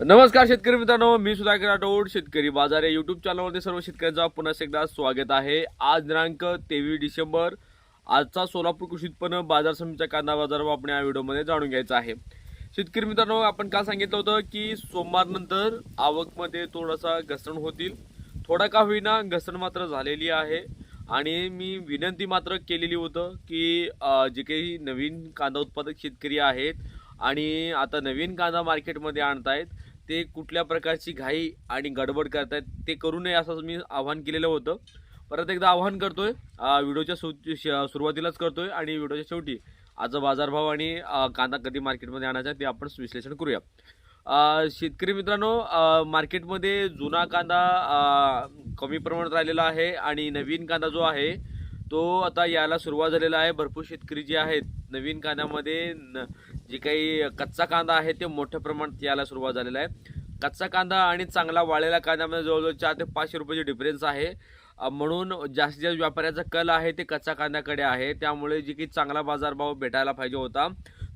नमस्कार शेतकरी मित्रांनो मी सुधाकर राठोड शेतकरी बाजार या युट्यूब चॅनलमध्ये सर्व शेतकऱ्यांचा पुन्हा एकदा स्वागत आहे. आज दिनांक तेवीस डिसेंबर आजचा सोलापूर कृषी उत्पन्न बाजार समितीचा कांदा बाजार आपण या व्हिडिओमध्ये जाणून घ्यायचा आहे. शेतकरी मित्रांनो आपण काल सांगितलं होतं की सोमवारनंतर आवकमध्ये थोडासा घसरण होतील. थोडा का होईना घसरण मात्र झालेली आहे. आणि मी विनंती मात्र केलेली होतं की जे काही नवीन कांदा उत्पादक शेतकरी आहेत आणि आता नवीन कांदा मार्केटमध्ये आणतायत ते कुठल्या प्रकारची घाई आणि गडबड करतायत ते करू नये असं मी आव्हान केलेलं होतं. परत एकदा आव्हान करतोय. व्हिडिओच्या सु सुरुवातीलाच करतोय आणि व्हिडिओच्या शेवटी आजचा बाजारभाव आणि कांदा कधी मार्केटमध्ये आणायचा ते आपण विश्लेषण करूया. शेतकरी मित्रांनो मार्केटमध्ये जुना कांदा कमी प्रमाणात राहिलेला आहे आणि नवीन कांदा जो आहे तो आता यायला सुरुवात झालेला आहे. भरपूर शेतकरी जे आहेत नवीन कांद्यामध्ये न जे काही कच्चा कांदा आहे ते मोठ्या प्रमाणात यायला सुरुवात झालेला आहे. कच्चा कांदा आणि चांगला वाळलेला कांद्यामध्ये जवळजवळ चार ते पाचशे रुपयाची डिफरन्स आहे. म्हणून जास्तीत जास्त व्यापाऱ्याचा कल आहे ते कच्चा कांद्याकडे आहे. त्यामुळे जे की चांगला बाजारभाव भेटायला पाहिजे होता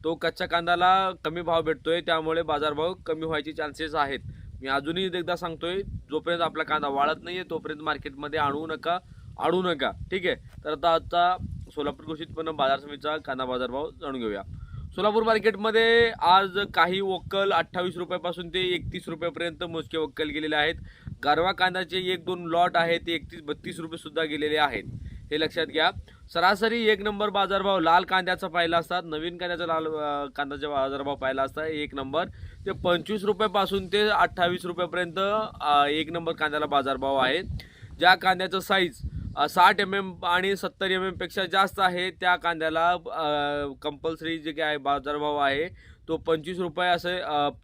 तो कच्च्या कांद्याला कमी भाव भेटतोय. त्यामुळे बाजारभाव कमी व्हायचे चान्सेस आहेत. मी अजूनही एकदा सांगतोय जोपर्यंत आपला कांदा वाळत नाहीये तोपर्यंत मार्केटमध्ये आणू नका आणू नका. ठीक आहे? तर आता आता सोलापूर कृषी उत्पन्न बाजार समितीचा कांदा बाजारभाव जाणून घेऊया. सोलापूर मार्केटमध्ये आज काही वक्कल अठ्ठावीस रुपयापासून ते एकतीस रुपयापर्यंत मोजके वक्कल गेलेले आहेत. गारवा कांद्याचे एक दोन लॉट आहेत ते एकतीस बत्तीस रुपयेसुद्धा गेलेले आहेत. हे लक्षात घ्या. सरासरी एक नंबर बाजारभाव लाल कांद्याचा पाहिला असतात नवीन कांद्याचा लाल कांद्याचा बाजारभाव पाहिला असता एक नंबर. ते पंचवीस रुपयापासून ते अठ्ठावीस रुपयापर्यंत एक नंबर कांद्याला बाजारभाव आहे. ज्या कांद्याचं साईज साठ एम एम आणि सत्तर एम एमपेक्षा जास्त आहे. त्या कांद्याला कंपल्सरी जे काय बाजारभाव आहे तो पंचवीस रुपये असे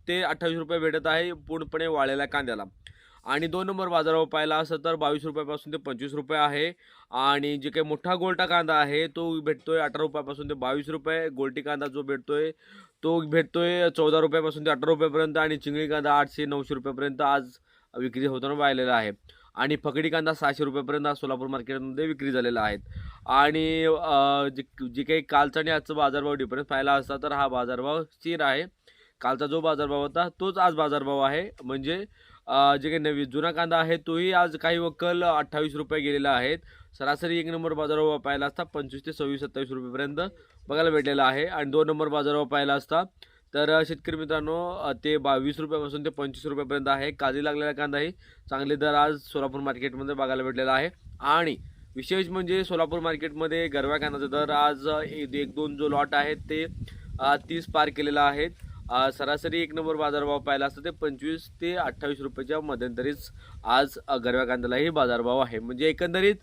ते अठ्ठावीस रुपये भेटत आहे पूर्णपणे वाळलेल्या कांद्याला. आणि दोन नंबर बाजारभाव पाहिला असं तर बावीस रुपयापासून ते पंचवीस रुपये आहे. आणि जे काही मोठा गोलटा कांदा आहे तो भेटतोय अठरा रुपयापासून ते बावीस रुपये. गोलटी कांदा जो भेटतोय तो भेटतोय चौदा रुपयापासून ते अठरा रुपयापर्यंत. आणि चिंगळी कांदा आठशे नऊशे रुपयापर्यंत आज विक्री होताना पाहिलेला आहे. आणि फकडी कांदा सहाशे रुपयापर्यंत सोलापूर मार्केटमध्ये विक्री झालेला आहे. आणि जे जे काही कालचा आणि आजचा बाजारभाव डिफरन्स पाहिला असता तर हा बाजारभाव स्थिर आहे. कालचा जो बाजारभाव होता तोच आज बाजारभाव आहे. म्हणजे जे काही नवी जुना कांदा आहे तोही आज काही वक्कल अठ्ठावीस रुपये गेलेला आहेत सरासरी एक नंबर बाजारभाव पाहिला असता पंचवीस ते सव्वीस सत्तावीस रुपयेपर्यंत बघायला भेटलेला आहे. आणि दोन नंबर बाजारभाव पाहिला असता तर शेतकरी मित्रांनो ते बावीस रुपयापासून ते पंचवीस रुपयापर्यंत आहे. काजी लागलेला कांदा कांदाही चांगले दर आज सोलापूर मार्केटमध्ये बघायला भेटलेला आहे. आणि विशेष म्हणजे सोलापूर मार्केटमध्ये गरव्या कांद्याचा दर आज एक दोन जो लॉट आहेत ते तीस पार केलेला आहेत सरासरी एक नंबर बाजारभाव पाहिला असता ते पंचवीस ते अठ्ठावीस रुपयाच्या मध्यंतरीच आज गरव्या कांद्यालाही बाजारभाव आहे. म्हणजे एकंदरीत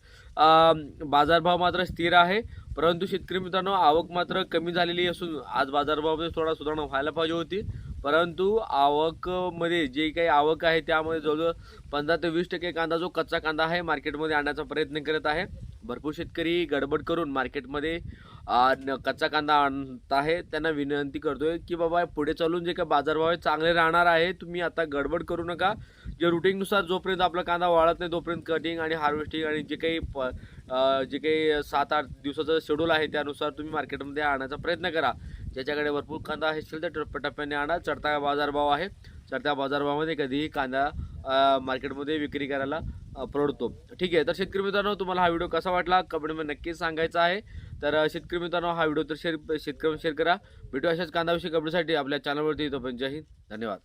बाजारभाव मात्र स्थिर आहे परंतु शेतकरी मित्रांनो आवक मात्र कमी झालेली असून आज बाजारभावामध्ये थोडा सुधारणा व्हायला पाहिजे होती. परंतु आवकमध्ये जे काही आवक आहे त्यामध्ये जवळजवळ पंधरा ते वीस टक्के कांदा जो कच्चा कांदा आहे मार्केटमध्ये आणण्याचा प्रयत्न करत आहे. भरपूर शेतकरी गडबड करून मार्केटमध्ये कच्चा कांदा आणत आहे त्यांना विनंती करतोय की बाबा पुढे चालून जे काही बाजारभाव आहे चांगले राहणार आहे तुम्ही आता गडबड करू नका. जे रुटीननुसार जोपर्यंत आपला कांदा वाळत नाही तोपर्यंत कटिंग आणि हार्वेस्टिंग आणि जे काही प जे काही सात आठ दिवसाचं शेड्यूल आहे त्यानुसार तुम्ही मार्केटमध्ये आणण्याचा प्रयत्न करा. ज्याच्याकडे भरपूर कांदा असेल तर टप्प्याटप्प्याने आणा. चढता बाजारभाव आहे. चढत्या बाजारभावामध्ये कधीही कांदा मार्केटमध्ये विक्री करायला प्रवडतो. ठीक आहे तर शेतकरी मित्रांनो तुम्हाला हा व्हिडिओ कसा वाटला? कमेंटमध्ये नक्कीच सांगायचा आहे. तर शेतकरी मित्रांनो हा व्हिडिओ तर शेअर शेतकऱ्यांना शेअर करा. भेटू अशाच कांदाविषयी कपड्यासाठी आपल्या चॅनलवरती येतो पण जय हिंद. धन्यवाद.